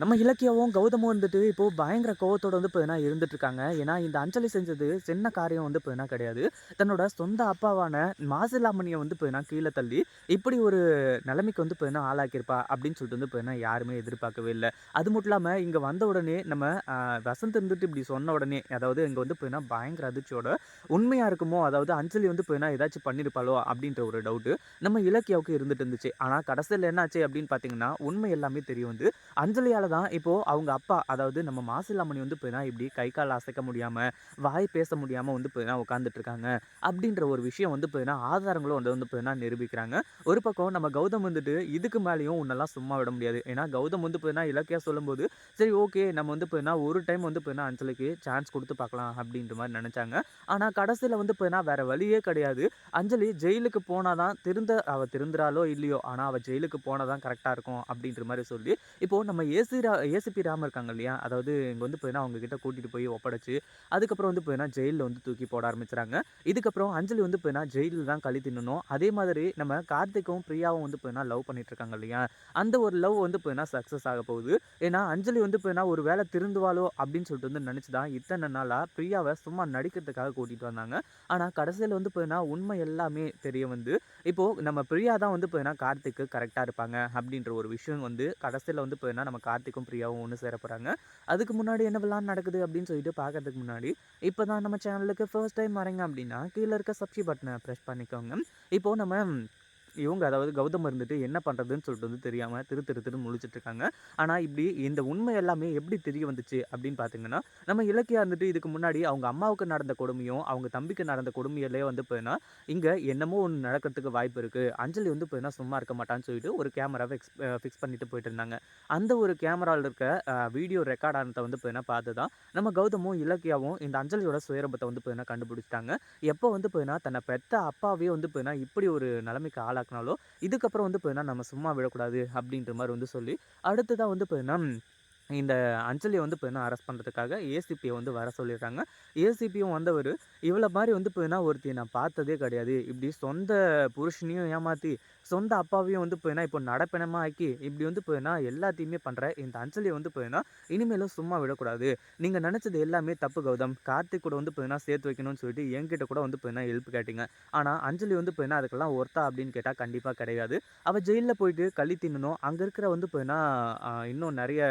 நம்ம இலக்கியாவும் கௌதமும் வந்துட்டு இப்போது பயங்கர கோவத்தோடு வந்து இப்போ இருந்துட்டு இருக்காங்க ஏன்னா இந்த அஞ்சலி செஞ்சது சின்ன காரியம் வந்து இப்போ கிடையாது. தன்னோட சொந்த அப்பாவான மாசிலாமணியை வந்து இப்போ கீழே தள்ளி இப்படி ஒரு நிலைமைக்கு வந்து இப்போ ஆளாக்கியிருப்பா அப்படின்னு சொல்லிட்டு வந்து இப்போ யாருமே எதிர்பார்க்கவே இல்லை. அது மட்டும் இல்லாமல் இங்கே வந்த உடனே நம்ம வசந்த் இருந்துட்டு இப்படி சொன்ன உடனே அதாவது இங்கே வந்து இப்போ பயங்கர அதிர்ச்சியோட உண்மையாக இருக்குமோ அதாவது அஞ்சலி வந்து இப்போ ஏதாச்சும் பண்ணியிருப்பாளோ அப்படின்ற ஒரு டவுட்டு நம்ம இலக்கியாவுக்கு இருந்துட்டு இருந்துச்சு. ஆனால் கடைசியில் என்னாச்சு அப்படின்னு பார்த்தீங்கன்னா உண்மை எல்லாமே தெரிய வந்து அஞ்சலியால் தான் இப்போது அவங்க அப்பா அதாவது நம்ம மாசிலாமணி வந்து இப்போ இப்படி கை கால் அசைக்க முடியாமல் வாய் பேச முடியாமல் வந்து இப்போ உட்காந்துட்டு இருக்காங்க அப்படின்ற ஒரு விஷயம் வந்து இப்போ ஆதாரங்களும் வந்து வந்து இப்போ நிரூபிக்கிறாங்க. ஒரு பக்கம் நம்ம கௌதம் வந்துட்டு இதுக்கு மேலேயும் உன்னெல்லாம் சும்மா விட முடியாது. ஏன்னா கௌதம் வந்து இப்போ இலக்கியாக சொல்லும்போது சரி ஓகே நம்ம வந்து இப்போ ஒரு டைம் வந்து இப்போ அஞ்சலிக்கு சான்ஸ் கொடுத்து பார்க்கலாம் அப்படின்ற மாதிரி நினச்சாங்க. ஆனால் கடைசியில் வந்து இப்போ வேறு வழியே கிடையாது. அஞ்சலி ஜெயிலுக்கு போனால் தான் திருந்த அவள் திருந்துறாளோ இல்லையோ ஆனால் அவள் ஜெயிலுக்கு போனால் தான் கரெக்டாக இருக்கும் அப்படின்ற மாதிரி சொல்லி இப்போது நம்ம ஏசி ரா ஏசிபி ராம இருக்காங்க இல்லையா? அதாவது இங்கே வந்து போயினா அவங்கக்கிட்ட கூட்டிகிட்டு போய் ஒப்படைச்சு அதுக்கப்புறம் வந்து போயினா ஜெயிலில் வந்து தூக்கி போட ஆரம்பிச்சுறாங்க. இதுக்கப்புறம் அஞ்சலி வந்து போயினா ஜெயிலில் தான் களி தின்னணும். அதே மாதிரி நம்ம கார்த்திக்கும் பிரியாவும் வந்து போயினா லவ் பண்ணிட்டு இருக்காங்க இல்லையா? அந்த ஒரு லவ் வந்து போயினா சக்ஸஸ் ஆக போகுது. ஏன்னா அஞ்சலி வந்து போயினா ஒரு வேலை திருந்துவாளோ அப்படின்னு சொல்லிட்டு வந்து நினச்சி தான் இத்தனை நாளாக பிரியாவை சும்மா நடிக்கிறதுக்காக கூட்டிகிட்டு வந்தாங்க. ஆனால் கடைசியில் வந்து போயினா உண்மை எல்லாமே தெரிய வந்து இப்போது நம்ம பிரியா தான் வந்து போயினா கார்த்திக்கு கரெக்டாக இருப்பாங்க அப்படின்ற ஒரு விஷயம் வந்து கடைசியில் வந்து போயினா நம்ம கார்த்திக்கும் பிரியாவும் ஒன்று சேர போகிறாங்க அதுக்கு முன்னாடி என்ன விளான் நடக்குது அப்படின்னு சொல்லிட்டு பார்க்கறதுக்கு முன்னாடி இப்போ தான் நம்ம சேனலுக்கு ஃபர்ஸ்ட் டைம் வரீங்க அப்படின்னா கீழே இருக்க சப்ஸ்கிரைப் பட்டனை ப்ரெஸ் பண்ணிக்கோங்க. இப்போது நம்ம இவங்க அதாவது கௌதம் இருந்துட்டு என்ன பண்ணுறதுன்னு சொல்லிட்டு வந்து தெரியாமல் திரு திரு திரு முழிச்சிட்டு இருக்காங்க. ஆனால் இப்படி இந்த உண்மை எல்லாமே எப்படி தெரிய வந்துச்சு அப்படின்னு பார்த்தீங்கன்னா நம்ம இலக்கியா இருந்துட்டு இதுக்கு முன்னாடி அவங்க அம்மாவுக்கு நடந்த கொடுமையும் அவங்க தம்பிக்கு நடந்த கொடுமையிலே வந்து போயின்னா இங்கே என்னமோ ஒன்று நடக்கிறதுக்கு வாய்ப்பு இருக்குது அஞ்சலி வந்து போயினா சும்மா இருக்க மாட்டான்னு சொல்லிட்டு ஒரு கேமராவை எக்ஸ் ஃபிக்ஸ் பண்ணிட்டு போயிட்டு இருந்தாங்க. அந்த ஒரு கேமராவில் இருக்க வீடியோ ரெக்கார்ட் ஆனதை வந்து போயினா பார்த்து தான் நம்ம கௌதமும் இலக்கியாவும் இந்த அஞ்சலியோட சுயரபத்தை வந்து போயினா கண்டுபிடிச்சிட்டாங்க. எப்போ வந்து போயினா தன்னை பெத்த அப்பாவே வந்து போயினா இப்படி ஒரு நிலைமைக்கு ஆளாக்குனாலோ இதுக்கப்புறம் வந்து போயினா நம்ம சும்மா விடக்கூடாது அப்படின்ற மாதிரி வந்து சொல்லி அடுத்ததாக வந்து போயினா இந்த அஞ்சலியை வந்து இப்போ அரெஸ்ட் பண்ணுறதுக்காக ஏசிபியை வந்து வர சொல்லிடுறாங்க. ஏசிபியும் வந்தவர் இவ்வளோ மாதிரி வந்து இப்போ ஒருத்தி நான் பார்த்ததே கிடையாது. இப்படி சொந்த புருஷனையும் ஏமாற்றி சொந்த அப்பாவையும் வந்து போயினா இப்போ நடப்பினமாக ஆக்கி இப்படி வந்து போயினா எல்லாத்தையுமே பண்ணுற இந்த அஞ்சலியை வந்து போயினா இனிமேலும் சும்மா விடக்கூடாது. நீங்கள் நினச்சது எல்லாமே தப்பு கௌதம். கார்த்திக் கூட வந்து போயினா சேர்த்து வைக்கணும்னு சொல்லிட்டு என்கிட்ட கூட வந்து போயினா ஹெல்ப் கேட்டிங்க. ஆனால் அஞ்சலி வந்து போயினா அதுக்கெல்லாம் ஒர்த்தா அப்படின்னு கேட்டால் கண்டிப்பாக கிடையாது. அவள் ஜெயிலில் போயிட்டு களி தின்னணும். அங்கே இருக்கிற வந்து போயினா இன்னும் நிறைய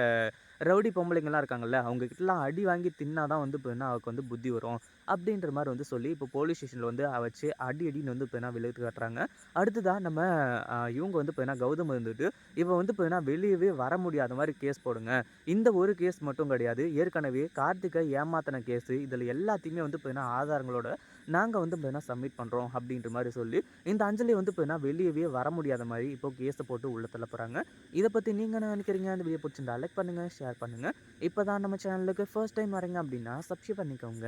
ரவுடி பொம்பளைங்கள்லாம் இருக்காங்கல்ல அவங்கக்கிட்டலாம் அடி வாங்கி தின்னாதான் வந்து இப்போனா அவளுக்கு வந்து புத்தி வரும் அப்படின்ற மாதிரி வந்து சொல்லி இப்போ போலீஸ் ஸ்டேஷனில் வந்து வச்சு அடி அடின்னு வந்து இப்போனா விழுத்து காட்டுறாங்க. அடுத்ததாக நம்ம இவங்க வந்து போயினா கௌதம் வந்துட்டு இவன் வந்து போயினா வெளியவே வர முடியாத மாதிரி கேஸ் போடுங்க. இந்த ஒரு கேஸ் மட்டும் கிடையாது. ஏற்கனவே கார்த்திகை ஏமாத்தின கேஸு இதில் எல்லாத்தையுமே வந்து போயினா ஆதாரங்களோட நாங்கள் வந்து இப்போ சப்மிட் பண்ணுறோம் அப்படின்ற மாதிரி சொல்லி இந்த அஞ்சலி வந்து இப்போ வெளியவே வர முடியாத மாதிரி இப்போ கேஸை போட்டு உள்ள தள்ள இதை பற்றி நீங்கள் என்ன நினைக்கிறீங்க? அந்த வீடியோ பிடிச்சிருந்தா லைக் பண்ணுங்கள் ஷேர் பண்ணுங்கள் இப்போ தான் நம்ம சேனலுக்கு ஃபர்ஸ்ட் டைம் வரீங்க அப்படின்னா சப்ஸ்கிரைப் பண்ணிக்கோங்க.